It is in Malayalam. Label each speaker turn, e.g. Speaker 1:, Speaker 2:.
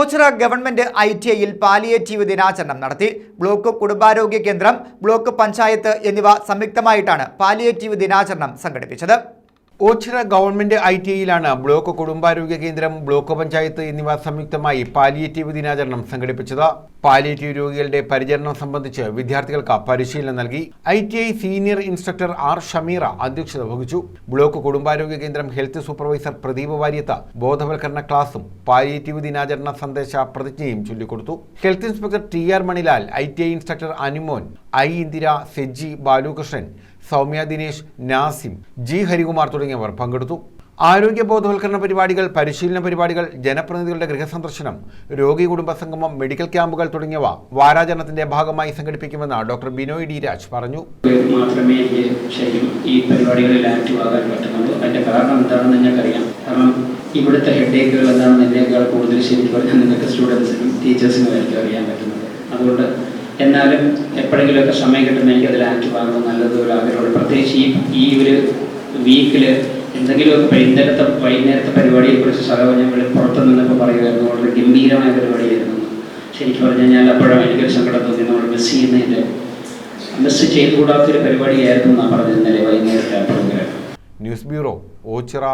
Speaker 1: ഓച്ചിറ ഗവൺമെന്റ് ഐ ടി ഐയിൽ പാലിയേറ്റീവ് ദിനാചരണം നടത്തി. ബ്ലോക്ക് കുടുംബാരോഗ്യ കേന്ദ്രം ബ്ലോക്ക് പഞ്ചായത്ത് എന്നിവ സംയുക്തമായിട്ടാണ് പാലിയേറ്റീവ് ദിനാചരണം സംഘടിപ്പിച്ചത്.
Speaker 2: ഓച്ചിറ ഗവൺമെന്റ് ഐ ടി ഐയിലാണ് ബ്ലോക്ക് കുടുംബാരോഗ്യ കേന്ദ്രം ബ്ലോക്ക് പഞ്ചായത്ത് എന്നിവ സംയുക്തമായി പാലിയേറ്റീവ് ദിനാചരണം സംഘടിപ്പിച്ചത്. പാലിയേറ്റീവ് രോഗികളുടെ പരിചരണം സംബന്ധിച്ച് വിദ്യാർത്ഥികൾക്ക് പരിശീലനം നൽകി. I T I senior instructor R Shameera അധ്യക്ഷത വഹിച്ചു. ബ്ലോക്ക് കുടുംബാരോഗ്യ കേന്ദ്രം ഹെൽത്ത് സൂപ്പർവൈസർ പ്രദീപ് വാര്യത്ത ബോധവൽക്കരണ ക്ലാസും പാലിയേറ്റീവ് ദിനാചരണ സന്ദേശ പ്രതിജ്ഞയും ചൊല്ലിക്കൊടുത്തു. Health inspector T R Manilal I T I instructor Anumon I Indira Seji Balukrishnan Soumya Dinesh Nasim G Harikumar തുടങ്ങിയവർ പങ്കെടുത്തു. ആരോഗ്യ ബോധവൽക്കരണ പരിപാടികൾ പരിശീലന പരിപാടികൾ ജനപ്രതിനിധികളുടെ ഗൃഹസന്ദർശനം രോഗി കുടുംബ സംഗമം മെഡിക്കൽ ക്യാമ്പുകൾ തുടങ്ങിയവ വാരാചരണത്തിന്റെ ഭാഗമായി സംഘടിപ്പിക്കുമെന്ന് ഡോക്ടർ ബിനോയ് ഡി രാജ് പറഞ്ഞു.
Speaker 3: മാത്രമേ ശരിക്കും ഈ പരിപാടികളിൽ ആക്റ്റീവ് ആകാൻ പറ്റുന്നുള്ളൂ. അതിന്റെ കാരണം എന്താണെന്ന് നിങ്ങൾക്കറിയാം. കാരണം ഇവിടുത്തെ ഹെഡേക്കുകൾ എന്താണെന്ന് എന്നേക്കാൾ കൂടുതൽ ശരിക്കും നിങ്ങൾക്ക് സ്റ്റുഡൻസിനും ടീച്ചേഴ്സിനും ആയിരിക്കും അറിയാൻ പറ്റുന്നത്. അതുകൊണ്ട് എന്നാലും എപ്പോഴെങ്കിലുമൊക്കെ സമയം കിട്ടുമ്പോൾ എനിക്ക് അതിൽ ആക്റ്റീവ് വാങ്ങുന്നത് നല്ലത് ഒരു ആഗ്രഹമുണ്ട്. പ്രത്യേകിച്ച് ഈ ഈ ഒരു വീക്കിൽ എന്തെങ്കിലുമൊക്കെ ഇന്നലത്തെ വൈകുന്നേരത്തെ പരിപാടിയെക്കുറിച്ച് സഹോദരൻ പുറത്തു നിന്നൊക്കെ പറയുമായിരുന്നു. വളരെ ഗംഭീരമായ പരിപാടിയായിരുന്നു. ശരിക്കും പറഞ്ഞു കഴിഞ്ഞാൽ അപ്പോഴും എനിക്കൊരു സങ്കടം തോന്നി നമ്മൾ മിസ് ചെയ്യുന്നതിന്റെ മിസ് ചെയ്തുകൂടാത്തൊരു പരിപാടിയായിരുന്നു എന്നാണ് പറഞ്ഞത് ഇന്നലെ വൈകുന്നേരത്തെ പ്രോഗ്രാം
Speaker 2: ന്യൂസ് ബ്യൂറോ ഓച്ചിറ